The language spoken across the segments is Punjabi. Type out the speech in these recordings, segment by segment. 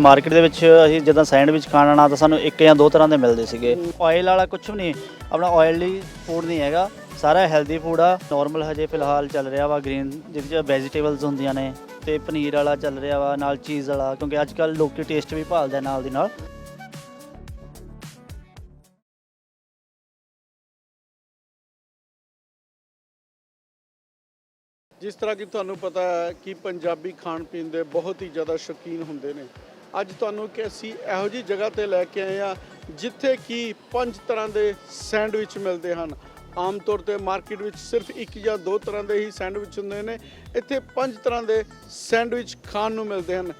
ਮਾਰਕੀਟ ਦੇ ਵਿੱਚ ਅਸੀਂ ਜਦੋਂ ਸੈਂਡਵਿਚ ਖਾਣਾ ਨਾ ਤਾਂ ਸਾਨੂੰ ਇੱਕ ਜਾਂ ਦੋ ਤਰ੍ਹਾਂ ਦੇ ਮਿਲਦੇ ਸੀਗੇ। ਆਇਲ ਵਾਲਾ ਕੁਝ ਵੀ ਨਹੀਂ, ਆਪਣਾ ਆਇਲੀ ਫੂਡ ਨਹੀਂ ਹੈਗਾ। ਸਾਰਾ ਹੈਲਦੀ ਫੂਡ ਆ। ਨਾਰਮਲ ਹਜੇ ਫਿਲਹਾਲ ਚੱਲ ਰਿਹਾ ਵਾ ਗ੍ਰੀਨ ਜਿਹਦੇ ਚ ਵੈਜੀਟੇਬਲਸ ਹੁੰਦੀਆਂ ਨੇ ਤੇ ਪਨੀਰ ਵਾਲਾ ਚੱਲ ਰਿਹਾ ਵਾ, ਨਾਲ ਚੀਜ਼ ਵਾਲਾ, ਕਿਉਂਕਿ ਅੱਜ ਕੱਲ ਲੋਕੀ ਟੇਸਟ ਵੀ ਭਾਲਦੇ ਨਾਲ ਦੀ ਨਾਲ। ਜਿਸ ਤਰ੍ਹਾਂ ਕਿ ਤੁਹਾਨੂੰ ਪਤਾ ਹੈ ਕਿ ਪੰਜਾਬੀ ਖਾਣ ਪੀਣ ਦੇ ਬਹੁਤ ਹੀ ਜ਼ਿਆਦਾ ਸ਼ੌਕੀਨ ਹੁੰਦੇ ਨੇ। ਅੱਜ ਤੁਹਾਨੂੰ ਕਿ ਅਸੀਂ ਇਹੋ ਜੀ ਜਗ੍ਹਾ ਤੇ ਲੈ ਕੇ ਆਏ ਆ ਜਿੱਥੇ ਕਿ ਪੰਜ ਤਰ੍ਹਾਂ ਦੇ ਸੈਂਡਵਿਚ ਮਿਲਦੇ ਹਨ। ਆਮ ਤੌਰ ਤੇ ਮਾਰਕੀਟ ਵਿੱਚ ਸਿਰਫ ਇੱਕ ਜਾਂ ਦੋ ਤਰ੍ਹਾਂ ਦੇ ਹੀ ਸੈਂਡਵਿਚ ਹੁੰਦੇ ਨੇ। ਇੱਥੇ ਪੰਜ ਤਰ੍ਹਾਂ ਦੇ ਸੈਂਡਵਿਚ ਖਾਣ ਨੂੰ ਮਿਲਦੇ ਹਨ।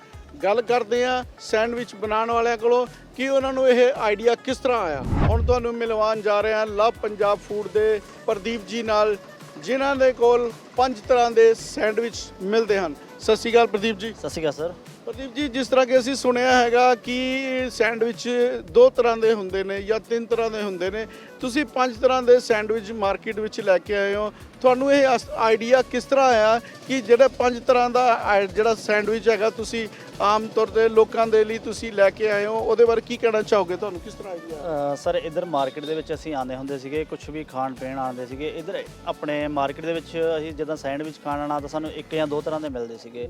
ਗੱਲ ਕਰਦੇ ਆ ਸੈਂਡਵਿਚ ਬਣਾਉਣ ਵਾਲਿਆਂ ਕੋਲੋਂ ਕਿ ਉਹਨਾਂ ਨੂੰ ਇਹ ਆਈਡੀਆ ਕਿਸ ਤਰ੍ਹਾਂ ਆਇਆ। ਹੁਣ ਤੁਹਾਨੂੰ ਮਿਲਵਾਉਣ ਜਾ ਰਹੇ ਹਾਂ ਲਵ ਪੰਜਾਬ ਫੂਡ ਦੇ ਪ੍ਰਦੀਪ ਜੀ ਨਾਲ, ਜਿਨ੍ਹਾਂ ਦੇ ਕੋਲ ਪੰਜ ਤਰ੍ਹਾਂ ਦੇ ਸੈਂਡਵਿਚ ਮਿਲਦੇ ਹਨ। ਸਤਿ ਸ਼੍ਰੀ ਅਕਾਲ ਪ੍ਰਦੀਪ ਜੀ। ਸਤਿ ਸ਼੍ਰੀ ਅਕਾਲ ਸਰ। ਪ੍ਰਦੀਪ ਜੀ ਜਿਸ ਤਰ੍ਹਾਂ ਕਿ ਅਸੀਂ ਸੁਣਿਆ ਹੈਗਾ ਕਿ ਸੈਂਡਵਿਚ ਦੋ ਤਰ੍ਹਾਂ ਦੇ ਹੁੰਦੇ ਨੇ ਜਾਂ ਤਿੰਨ ਤਰ੍ਹਾਂ ਦੇ ਹੁੰਦੇ ਨੇ। ਤੁਸੀਂ ਪੰਜ ਤਰ੍ਹਾਂ ਦੇ ਸੈਂਡਵਿਚ ਮਾਰਕੀਟ ਵਿੱਚ ਲੈ ਕੇ ਆਏ ਹੋ। ਤੁਹਾਨੂੰ ਇਹ ਆਈਡੀਆ ਕਿਸ ਤਰ੍ਹਾਂ ਆਇਆ ਕਿ ਜਿਹੜੇ ਪੰਜ ਤਰ੍ਹਾਂ ਦਾ ਜਿਹੜਾ ਸੈਂਡਵਿਚ ਹੈਗਾ ਤੁਸੀਂ ਆਮ ਤੌਰ ਤੇ ਲੋਕਾਂ ਦੇ ਲਈ ਤੁਸੀਂ ਲੈ ਕੇ ਆਏ ਹੋ ਉਹਦੇ ਬਾਰੇ ਕੀ ਕਹਿਣਾ ਚਾਹੋਗੇ ਤੁਹਾਨੂੰ? ਕਿਸ ਤਰ੍ਹਾਂ ਆਈਡੀਆ? ਸਰ ਇਧਰ ਮਾਰਕੀਟ ਦੇ ਵਿੱਚ ਅਸੀਂ ਆਉਂਦੇ ਹੁੰਦੇ ਸੀਗੇ ਕੁਝ ਵੀ ਖਾਣ ਪੀਣ ਆਉਂਦੇ ਸੀਗੇ। ਇਧਰ ਆਪਣੇ ਮਾਰਕੀਟ ਦੇ ਵਿੱਚ ਅਸੀਂ ਜਦੋਂ ਸੈਂਡਵਿਚ ਖਾਣਾ ਨਾ ਤਾਂ ਸਾਨੂੰ ਇੱਕ ਜਾਂ ਦੋ ਤਰ੍ਹਾਂ ਦੇ ਮਿਲਦੇ ਸੀਗੇ।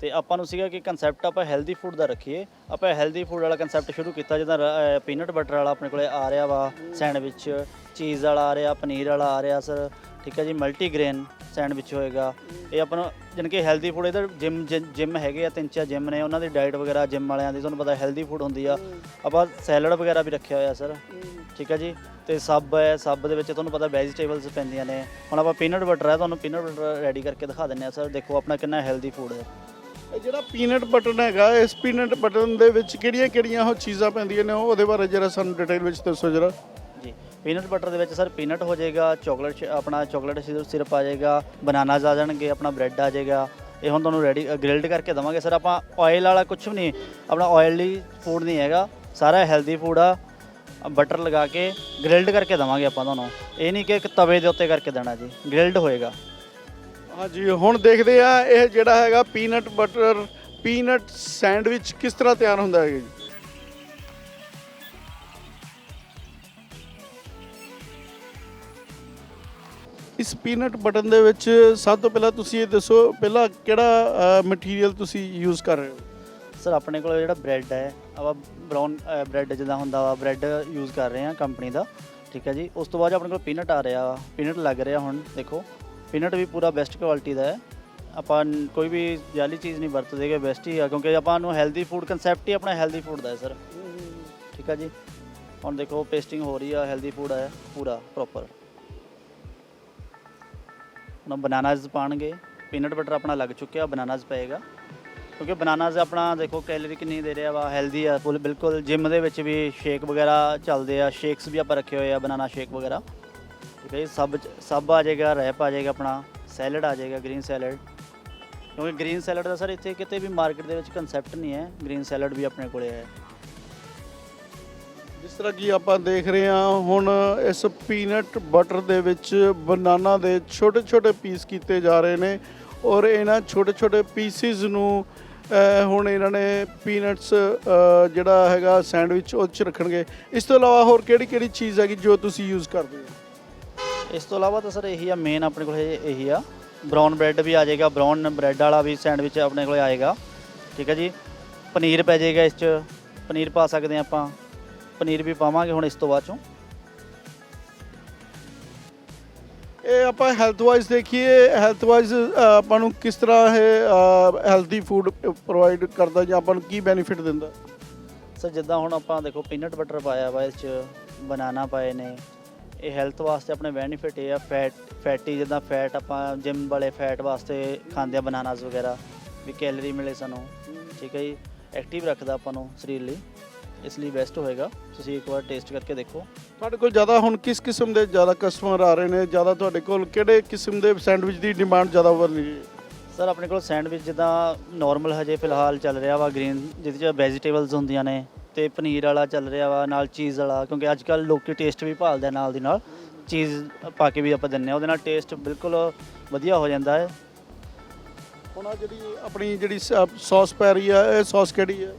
ਤੇ ਆਪਾਂ ਨੂੰ ਸੀਗਾ ਕਿ ਕਨਸੈਪਟ ਆਪਾਂ ਹੈਲਦੀ ਫੂਡ ਦਾ ਰੱਖੀਏ। ਆਪਾਂ ਹੈਲਦੀ ਫੂਡ ਵਾਲਾ ਕਨਸੈਪਟ ਸ਼ੁਰੂ ਕੀਤਾ, ਜਦੋਂ ਪੀਨਟ ਬਟਰ ਵਾਲਾ ਆਪਣੇ ਕੋਲੇ ਆ ਰਿਹਾ ਵਾ ਸੈਂਡਵਿਚ ਚੀਜ਼ ਵਾਲਾ ਆ ਰਿਹਾ, ਪਨੀਰ ਵਾਲਾ ਆ ਰਿਹਾ ਸਰ ਠੀਕ ਹੈ ਜੀ ਮਲਟੀ ਗ੍ਰੇਨ ਸੈਂਡਵਿਚ ਹੋਏਗਾ। ਇਹ ਆਪਾਂ ਨੂੰ, ਜਾਣੀ ਕਿ ਹੈਲਦੀ ਫੂਡ ਇਧਰ ਜਿਮ ਜਿਮ ਹੈਗੇ ਆ, ਤਿੰਨ ਚਾਰ ਜਿਮ ਨੇ, ਉਹਨਾਂ ਦੀ ਡਾਈਟ ਵਗੈਰਾ ਜਿਮ ਵਾਲਿਆਂ ਦੀ, ਤੁਹਾਨੂੰ ਪਤਾ ਹੈਲਦੀ ਫੂਡ ਹੁੰਦੀ ਆ। ਆਪਾਂ ਸੈਲਡ ਵਗੈਰਾ ਵੀ ਰੱਖਿਆ ਹੋਇਆ ਸਰ ਠੀਕ ਹੈ ਜੀ, ਤੇ ਸਬ ਹੈ ਸਬ ਦੇ ਵਿੱਚ ਤੁਹਾਨੂੰ ਪਤਾ ਵੈਜੀਟੇਬਲਸ ਪੈਂਦੀਆਂ ਨੇ। ਹੁਣ ਆਪਾਂ ਪੀਨਟ ਬਟਰ ਹੈ, ਤੁਹਾਨੂੰ ਪੀਨਟ ਬਟਰ ਰੈਡੀ ਕਰਕੇ ਦਿਖਾ ਦਿੰਨੇ ਆ ਸਰ ਦੇਖੋ ਆਪਣਾ ਕਿੰਨਾ ਹੈਲਦੀ ਫੂਡ ਹੈ। ਇਹ ਜਿਹੜਾ ਪੀਨਟ ਬਟਨ ਹੈਗਾ, ਇਸ ਪੀਨਟ ਬਟਨ ਦੇ ਵਿੱਚ ਕਿਹੜੀਆਂ ਕਿਹੜੀਆਂ ਉਹ ਚੀਜ਼ਾਂ ਪੈਂਦੀਆਂ ਨੇ? ਉਹਦੇ ਬਾਰੇ ਜਰਾ ਸਾਨੂੰ ਡਿਟੇਲ ਵਿੱਚ ਦੱਸੋ ਜਰਾ। ਜੀ ਪੀਨਟ ਬਟਰ ਦੇ ਵਿੱਚ ਸਰ ਪੀਨਟ ਹੋ ਜਾਏਗਾ ਚਾਕਲੇਟ ਆਪਣਾ ਚਾਕਲੇਟ ਸਿਰਪ ਆ ਜਾਏਗਾ ਬਨਾਨਾਜ਼ ਆ ਜਾਣਗੇ, ਆਪਣਾ ਬ੍ਰੈਡ ਆ ਜਾਏਗਾ। ਇਹ ਹੁਣ ਤੁਹਾਨੂੰ ਰੈਡੀ ਗ੍ਰਿਲਡ ਕਰਕੇ ਦਵਾਂਗੇ ਸਰ ਆਪਾਂ। ਆਇਲ ਵਾਲਾ ਕੁਝ ਵੀ ਨਹੀਂ, ਆਪਣਾ ਆਇਲੀ ਫੂਡ ਨਹੀਂ ਹੈਗਾ। ਸਾਰਾ ਹੈਲਦੀ ਫੂਡ ਆ। ਬਟਰ ਲਗਾ ਕੇ ਗ੍ਰਿਲਡ ਕਰਕੇ ਦਵਾਂਗੇ ਆਪਾਂ ਤੁਹਾਨੂੰ। ਇਹ ਨਹੀਂ ਕਿ ਇੱਕ ਤਵੇ ਦੇ ਉੱਤੇ ਕਰਕੇ ਦੇਣਾ ਜੀ। ਗ੍ਰਿਲਡ ਹੋਏਗਾ। ਹਾਂਜੀ, ਹੁਣ ਦੇਖਦੇ ਆ ਇਹ ਜਿਹੜਾ ਹੈਗਾ ਪੀਨਟ ਬਟਰ ਪੀਨਟ ਸੈਂਡਵਿਚ ਕਿਸ ਤਰ੍ਹਾਂ ਤਿਆਰ ਹੁੰਦਾ ਹੈ ਜੀ? ਇਸ ਪੀਨਟ ਬਟਨ ਦੇ ਵਿੱਚ ਸਭ ਤੋਂ ਪਹਿਲਾਂ ਤੁਸੀਂ ਇਹ ਦੱਸੋ, ਪਹਿਲਾਂ ਕਿਹੜਾ ਮਟੀਰੀਅਲ ਤੁਸੀਂ ਯੂਜ਼ ਕਰ ਰਹੇ ਹੋ? ਸਰ, ਆਪਣੇ ਕੋਲ ਜਿਹੜਾ ਬ੍ਰੈਡ ਹੈ, ਆਪਾਂ ਬ੍ਰਾਊਨ ਬ੍ਰੈਡ ਜਿੱਦਾਂ ਹੁੰਦਾ ਵਾ ਬ੍ਰੈਡ ਯੂਜ਼ ਕਰ ਰਹੇ ਹਾਂ ਕੰਪਨੀ ਦਾ, ਠੀਕ ਹੈ ਜੀ? ਉਸ ਤੋਂ ਬਾਅਦ ਆਪਣੇ ਕੋਲ ਪੀਨਟ ਆ ਰਿਹਾ ਵਾ ਪੀਨਟ ਲੱਗ ਰਿਹਾ ਹੁਣ, ਦੇਖੋ। ਪੀਨਟ ਵੀ ਪੂਰਾ ਬੈਸਟ ਕੁਆਲਿਟੀ ਦਾ ਹੈ। ਆਪਾਂ ਕੋਈ ਵੀ ਜਾਲੀ ਚੀਜ਼ ਨਹੀਂ ਵਰਤਦੇਗੇ ਬੈਸਟ ਹੀ ਆ, ਕਿਉਂਕਿ ਆਪਾਂ ਨੂੰ ਹੈਲਦੀ ਫੂਡ ਕਨਸੈਪਟ ਹੀ ਆਪਣਾ ਹੈਲਦੀ ਫੂਡ ਦਾ ਹੈ ਸਰ ਠੀਕ ਆ ਜੀ? ਹੁਣ ਦੇਖੋ ਪੇਸਟਿੰਗ ਹੋ ਰਹੀ ਆ ਹੈਲਦੀ ਫੂਡ ਹੈ ਪੂਰਾ ਪ੍ਰੋਪਰ ਹੁਣ ਬਨਾਨਾਜ਼ ਪਾਣਗੇ। ਪੀਨਟ ਬਟਰ ਆਪਣਾ ਲੱਗ ਚੁੱਕਿਆ ਬਨਾਨਾਜ਼ ਪਏਗਾ। ਕਿਉਂਕਿ ਬਨਾਨਾਜ਼ ਆਪਣਾ ਦੇਖੋ ਕੈਲਰੀ ਕਿੰਨੀ ਦੇ ਰਿਹਾ ਵਾ ਹੈਲਦੀ ਆ ਫੁੱਲ ਬਿਲਕੁਲ ਜਿਮ ਦੇ ਵਿੱਚ ਵੀ ਸ਼ੇਕ ਵਗੈਰਾ ਚੱਲਦੇ ਆ ਸ਼ੇਕਸ ਵੀ ਆਪਾਂ ਰੱਖੇ ਹੋਏ ਆ ਬਨਾਨਾ ਸ਼ੇਕ ਵਗੈਰਾ। ਠੀਕ ਸਭ ਚ- ਸਭ ਆ ਜਾਏਗਾ, ਰੈਪ ਆ ਜਾਏਗਾ ਆਪਣਾ, ਸੈਲਡ ਆ ਜਾਏਗਾ, ਗ੍ਰੀਨ ਸੈਲਡ। ਕਿਉਂਕਿ ਗ੍ਰੀਨ ਸੈਲਡ ਦਾ ਸਰ ਇੱਥੇ ਕਿਤੇ ਵੀ ਮਾਰਕੀਟ ਦੇ ਵਿੱਚ ਕਨਸੈਪਟ ਨਹੀਂ ਹੈ, ਗ੍ਰੀਨ ਸੈਲਡ ਵੀ ਆਪਣੇ ਕੋਲੇ ਹੈ। ਜਿਸ ਤਰ੍ਹਾਂ ਕਿ ਆਪਾਂ ਦੇਖ ਰਹੇ ਹਾਂ, ਹੁਣ ਇਸ ਪੀਨਟ ਬਟਰ ਦੇ ਵਿੱਚ ਬਨਾਨਾ ਦੇ ਛੋਟੇ ਛੋਟੇ ਪੀਸ ਕੀਤੇ ਜਾ ਰਹੇ ਨੇ ਔਰ ਇਹਨਾਂ ਛੋਟੇ ਛੋਟੇ ਪੀਸਿਸ ਨੂੰ ਹੁਣ ਇਹਨਾਂ ਨੇ ਪੀਨਟਸ ਜਿਹੜਾ ਹੈਗਾ ਸੈਂਡਵਿਚ ਉਹ 'ਚ ਰੱਖਣਗੇ। ਇਸ ਤੋਂ ਇਲਾਵਾ ਹੋਰ ਕਿਹੜੀ ਕਿਹੜੀ ਚੀਜ਼ ਹੈਗੀ ਜੋ ਤੁਸੀਂ ਯੂਜ਼ ਕਰਦੇ ਹੋ? ਇਸ ਤੋਂ ਇਲਾਵਾ ਤਾਂ ਸਰ ਇਹੀ ਆ ਮੇਨ ਆਪਣੇ ਕੋਲ ਇਹ- ਇਹੀ ਆ। ਬ੍ਰਾਊਨ ਬ੍ਰੈਡ ਵੀ ਆ ਜਾਏਗਾ ਬ੍ਰਾਊਨ ਬ੍ਰੈਡ ਵਾਲਾ ਵੀ ਸੈਂਡਵਿਚ ਆਪਣੇ ਕੋਲੇ ਆਏਗਾ। ਠੀਕ ਹੈ ਜੀ? ਪਨੀਰ ਪੈ ਜਾਏਗਾ ਇਸ 'ਚ ਪਨੀਰ ਪਾ ਸਕਦੇ ਹਾਂ ਆਪਾਂ। ਪਨੀਰ ਵੀ ਪਾਵਾਂਗੇ ਹੁਣ ਇਸ ਤੋਂ ਬਾਅਦ ਚੋਂ। ਇਹ ਆਪਾਂ ਹੈਲਥ ਵਾਈਜ਼ ਦੇਖੀਏ ਹੈਲਥ ਵਾਈਜ਼ ਆਪਾਂ ਨੂੰ ਕਿਸ ਤਰ੍ਹਾਂ ਇਹ ਹੈਲਦੀ ਫੂਡ ਪ੍ਰੋਵਾਈਡ ਕਰਦਾ ਜਾਂ ਆਪਾਂ ਨੂੰ ਕੀ ਬੈਨੀਫਿਟ ਦਿੰਦਾ? ਸਰ ਜਿੱਦਾਂ ਹੁਣ ਆਪਾਂ ਦੇਖੋ ਪੀਨਟ ਬਟਰ ਪਾਇਆ ਵਾ ਇਸ 'ਚ ਬਨਾਨਾ ਪਾਏ ਨੇ। ਇਹ ਹੈਲਥ ਵਾਸਤੇ ਆਪਣੇ ਬੈਨੀਫਿਟ ਇਹ ਆ ਫੈਟ ਫੈਟੀ ਜਿੱਦਾਂ ਫੈਟ ਆਪਾਂ ਜਿਮ ਵਾਲੇ ਫੈਟ ਵਾਸਤੇ ਖਾਂਦੇ ਆ ਬਨਾਨਾਸ ਵਗੈਰਾ ਵੀ ਕੈਲਰੀ ਮਿਲੇ ਸਾਨੂੰ ਠੀਕ ਹੈ ਜੀ ਐਕਟਿਵ ਰੱਖਦਾ ਆਪਾਂ ਨੂੰ ਸਰੀਰ ਲਈ ਇਸ ਲਈ ਬੈਸਟ ਹੋਏਗਾ ਤੁਸੀਂ ਇੱਕ ਵਾਰ ਟੇਸਟ ਕਰਕੇ ਦੇਖੋ। ਤੁਹਾਡੇ ਕੋਲ ਜ਼ਿਆਦਾ ਹੁਣ ਕਿਸ ਕਿਸਮ ਦੇ ਜ਼ਿਆਦਾ ਕਸਟਮਰ ਆ ਰਹੇ ਨੇ ਜ਼ਿਆਦਾ ਤੁਹਾਡੇ ਕੋਲ ਕਿਹੜੇ ਕਿਸਮ ਦੇ ਸੈਂਡਵਿਚ ਦੀ ਡਿਮਾਂਡ ਜ਼ਿਆਦਾ ਵੱਧ ਰਹੀ ਹੈ? ਸਰ ਆਪਣੇ ਕੋਲ ਸੈਂਡਵਿਚ ਜਿੱਦਾਂ ਨਾਰਮਲ ਹਜੇ ਫਿਲਹਾਲ ਚੱਲ ਰਿਹਾ ਵਾ ਗ੍ਰੀਨ ਜਿਹਦੇ ਚ ਵੈਜੀਟੇਬਲਸ ਹੁੰਦੀਆਂ ਨੇ ਤੇ ਪਨੀਰ ਵਾਲਾ ਚੱਲ ਰਿਹਾ ਵਾ ਨਾਲ ਚੀਜ਼ ਵਾਲਾ ਕਿਉਂਕਿ ਅੱਜ ਕੱਲ ਲੋਕੀ ਟੇਸਟ ਵੀ ਭਾਲਦੇ ਆ ਨਾਲ ਦੀ ਨਾਲ। ਚੀਜ਼ ਪਾ ਕੇ ਵੀ ਆਪਾਂ ਦਿੰਨੇ ਆ ਉਹਦੇ ਨਾਲ ਟੇਸਟ ਬਿਲਕੁਲ ਵਧੀਆ ਹੋ ਜਾਂਦਾ ਹੈ। ਹੁਣ ਆਹ ਜਿਹੜੀ ਆਪਣੀ ਜਿਹੜੀ ਸੌਸ ਪੈ ਰਹੀ ਹੈ ਇਹ ਸੌਸ ਕਿਹੜੀ ਹੈ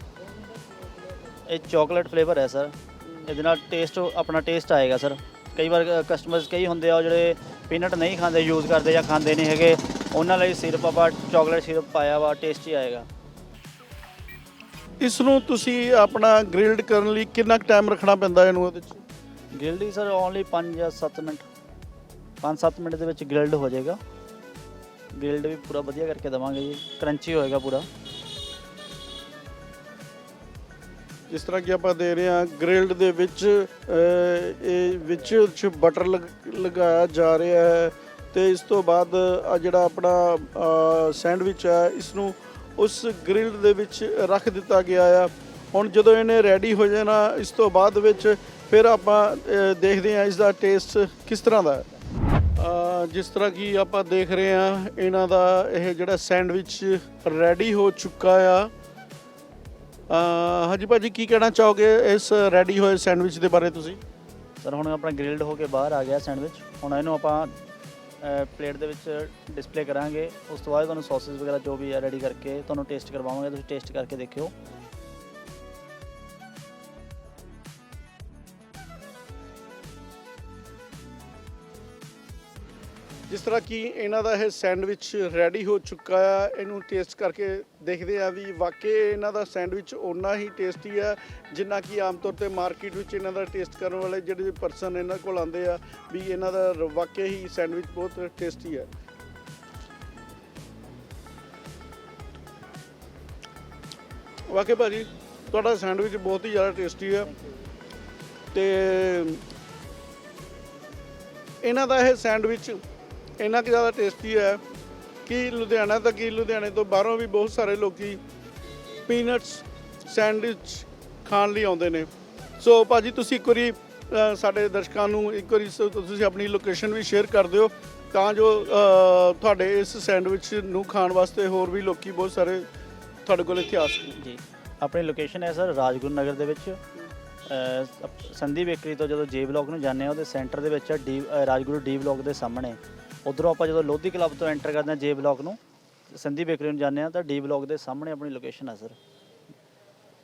ਇਹ ਚਾਕਲੇਟ ਫਲੇਵਰ ਹੈ ਸਰ ਇਹਦੇ ਨਾਲ ਟੇਸਟ ਆਪਣਾ ਟੇਸਟ ਆਏਗਾ ਸਰ ਕਈ ਵਾਰ ਕਸਟਮਰਸ ਕਈ ਹੁੰਦੇ ਆ ਉਹ ਜਿਹੜੇ ਪੀਨਟ ਨਹੀਂ ਖਾਂਦੇ ਯੂਜ਼ ਕਰਦੇ ਜਾਂ ਖਾਂਦੇ ਨਹੀਂ ਹੈਗੇ ਉਹਨਾਂ ਲਈ ਸਿਰਪ ਆਪਾਂ ਚਾਕਲੇਟ ਸਿਰਪ ਪਾਇਆ ਵਾ ਟੇਸਟੀ ਆਏਗਾ। ਇਸ ਨੂੰ ਤੁਸੀਂ ਆਪਣਾ ਗ੍ਰਿਲਡ ਕਰਨ ਲਈ ਕਿੰਨਾ ਟਾਈਮ ਰੱਖਣਾ ਪੈਂਦਾ ਇਹਨੂੰ ਉਹਦੇ 'ਚ? ਗ੍ਰਿਲਡ ਸਰ ਓਨਲੀ 5 ਜਾਂ 7 ਮਿੰਟ। 5-7 ਮਿੰਟ ਦੇ ਵਿੱਚ ਗ੍ਰਿਲਡ ਹੋ ਜਾਏਗਾ। ਗ੍ਰਿਲਡ ਵੀ ਪੂਰਾ ਵਧੀਆ ਕਰਕੇ ਦਵਾਂਗੇ ਜੀ। ਕਰੰਚੀ ਹੋਏਗਾ ਪੂਰਾ। ਜਿਸ ਤਰ੍ਹਾਂ ਕਿ ਆਪਾਂ ਦੇ ਰਹੇ ਹਾਂ ਗ੍ਰਿਲਡ ਦੇ ਵਿੱਚ ਅਹ, ਇਹ ਵਿੱਚ ਚ ਬਟਰ ਲਗਾਇਆ ਜਾ ਰਿਹਾ ਹੈ ਤੇ ਇਸ ਤੋਂ ਬਾਅਦ ਆ ਜਿਹੜਾ ਆਪਣਾ ਸੈਂਡਵਿਚ ਹੈ ਇਸ ਨੂੰ ਉਸ ਗ੍ਰਿਲਡ ਦੇ ਵਿੱਚ ਰੱਖ ਦਿੱਤਾ ਗਿਆ ਆ। ਹੁਣ ਜਦੋਂ ਇਹਨੇ ਰੈਡੀ ਹੋ ਜਾਣਾ, ਇਸ ਤੋਂ ਬਾਅਦ ਵਿੱਚ ਫਿਰ ਆਪਾਂ ਦੇਖਦੇ ਹਾਂ ਇਸ ਦਾ ਟੇਸਟ ਕਿਸ ਤਰ੍ਹਾਂ ਦਾ ਜਿਸ ਤਰ੍ਹਾਂ ਕਿ ਆਪਾਂ ਦੇਖ ਰਹੇ ਹਾਂ, ਇਹਨਾਂ ਦਾ ਇਹ ਜਿਹੜਾ ਸੈਂਡਵਿਚ ਰੈਡੀ ਹੋ ਚੁੱਕਾ ਆ। ਅਹ, ਹਾਂਜੀ ਭਾਜੀ, ਕੀ ਕਹਿਣਾ ਚਾਹੋਗੇ ਇਸ ਰੈਡੀ ਹੋਏ ਸੈਂਡਵਿਚ ਦੇ ਬਾਰੇ ਤੁਸੀਂ? ਸਰ, ਹੁਣ ਆਪਣਾ ਗ੍ਰਿਲਡ ਹੋ ਕੇ ਬਾਹਰ ਆ ਗਿਆ ਸੈਂਡਵਿਚ ਹੁਣ ਇਹਨੂੰ ਆਪਾਂ ਪਲੇਟ ਦੇ ਵਿੱਚ ਡਿਸਪਲੇ ਕਰਾਂਗੇ। ਉਸ ਤੋਂ ਬਾਅਦ ਤੁਹਾਨੂੰ ਸੌਸਸ ਵਗੈਰਾ ਜੋ ਵੀ ਹੈ ਰੈਡੀ ਕਰਕੇ ਤੁਹਾਨੂੰ ਟੇਸਟ ਕਰਵਾਵਾਂਗੇ। ਤੁਸੀਂ ਟੇਸਟ ਕਰਕੇ ਦੇਖਿਓ। ਜਿਸ ਤਰ੍ਹਾਂ ਕਿ ਇਹਨਾਂ ਦਾ ਇਹ ਸੈਂਡਵਿਚ ਰੈਡੀ ਹੋ ਚੁੱਕਾ ਆ, ਇਹਨੂੰ ਟੇਸਟ ਕਰਕੇ ਦੇਖਦੇ ਆ ਵੀ ਵਾਕਈ ਇਹਨਾਂ ਦਾ ਸੈਂਡਵਿਚ ਓਨਾ ਹੀ ਟੇਸਟੀ ਆ ਜਿੰਨਾ ਕਿ ਆਮ ਤੌਰ ਤੇ ਮਾਰਕੀਟ ਵਿੱਚ ਇਹਨਾਂ ਦਾ ਟੇਸਟ ਕਰਨ ਵਾਲੇ ਜਿਹੜੇ ਪਰਸਨ ਇਹਨਾਂ ਕੋਲ ਆਉਂਦੇ ਆ ਵੀ ਇਹਨਾਂ ਦਾ ਰ- ਵਾਕਈ ਹੀ ਸੈਂਡਵਿਚ ਬਹੁਤ ਟੇਸਟੀ ਹੈ ਵਾਕਈ ਭਾਜੀ, ਤੁਹਾਡਾ ਸੈਂਡਵਿਚ ਬਹੁਤ ਹੀ ਜ਼ਿਆਦਾ ਟੇਸਟੀ ਆ ਤੇ ਇਹਨਾਂ ਦਾ ਇਹ ਸੈਂਡਵਿਚ ਇੰਨਾ ਕੁ ਜ਼ਿਆਦਾ ਟੇਸਟੀ ਹੈ ਕਿ ਲੁਧਿਆਣਾ ਤੱਕ ਹੀ ਲੁਧਿਆਣੇ ਤੋਂ ਬਾਹਰੋਂ ਵੀ ਬਹੁਤ ਸਾਰੇ ਲੋਕੀ ਪੀਨਟਸ ਸੈਂਡਵਿਚ ਖਾਣ ਲਈ ਆਉਂਦੇ ਨੇ। ਸੋ ਭਾਜੀ ਤੁਸੀਂ ਇੱਕ ਵਾਰੀ ਅ, ਸਾਡੇ ਦਰਸ਼ਕਾਂ ਨੂੰ ਇੱਕ ਵਾਰੀ ਸ- ਤੁਸੀਂ ਆਪਣੀ ਲੋਕੇਸ਼ਨ ਵੀ ਸ਼ੇਅਰ ਕਰ ਦਿਓ ਤਾਂ ਜੋ ਅ, ਤੁਹਾਡੇ ਇਸ ਸੈਂਡਵਿਚ ਨੂੰ ਖਾਣ ਵਾਸਤੇ ਹੋਰ ਵੀ ਲੋਕੀ ਬਹੁਤ ਸਾਰੇ ਤੁਹਾਡੇ ਕੋਲ ਇੱਥੇ ਆ ਸਕਣ। ਜੀ। ਆਪਣੀ ਲੋਕੇਸ਼ਨ ਹੈ ਸਰ ਰਾਜਗੁਰੂ ਨਗਰ ਦੇ ਵਿੱਚ। ਅਹ, ਅਪ- ਸੰਧੀ ਬੇਕਰੀ ਤੋਂ ਜਦੋਂ ਜੇ ਬਲੌਕ ਨੂੰ ਜਾਂਦੇ ਆ ਉਹਦੇ ਸੈਂਟਰ ਦੇ ਵਿੱਚ ਡੀ ਅਹ, ਰਾਜਗੁਰੂ ਡੀ ਬਲੌਕ ਦੇ ਸਾਹਮਣੇ। ਉਧਰੋਂ ਆਪਾਂ ਜਦੋਂ ਲੋਧੀ ਕਲੱਬ ਤੋਂ ਐਂਟਰ ਕਰਦੇ ਹਾਂ ਜੇ ਬਲੌਕ ਨੂੰ ਸੰਧੀ ਬੇਕਰੀ ਨੂੰ ਜਾਂਦੇ ਆ ਤਾਂ ਡੀ ਬਲੌਕ ਦੇ ਸਾਹਮਣੇ ਆਪਣੀ ਲੋਕੇਸ਼ਨ ਹੈ ਸਰ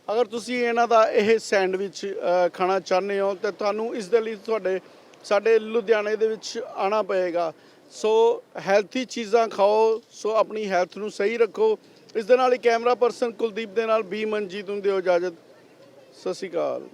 ਅਗਰ ਤੁਸੀਂ ਇਹਨਾਂ ਦਾ ਇਹ ਸੈਂਡਵਿਚ ਖਾਣਾ ਚਾਹੁੰਦੇ ਹੋ ਤਾਂ ਤੁਹਾਨੂੰ ਇਸ ਦੇ ਲਈ ਤੁਹਾਡੇ, ਸਾਡੇ ਲੁਧਿਆਣੇ ਦੇ ਵਿੱਚ ਆਣਾ ਪਏਗਾ। ਸੋ ਹੈਲਥੀ ਚੀਜ਼ਾਂ ਖਾਓ, ਸੋ ਆਪਣੀ ਹੈਲਥ ਨੂੰ ਸਹੀ ਰੱਖੋ। ਇਸ ਦੇ ਨਾਲ ਹੀ ਕੈਮਰਾ ਪਰਸਨ ਕੁਲਦੀਪ ਦੇ ਨਾਲ ਬੀ ਮਨਜੀਤ ਹੁੰਦੇ ਹੋ ਇਜਾਜ਼ਤ। ਸਤਿ ਸ਼੍ਰੀ ਅਕਾਲ।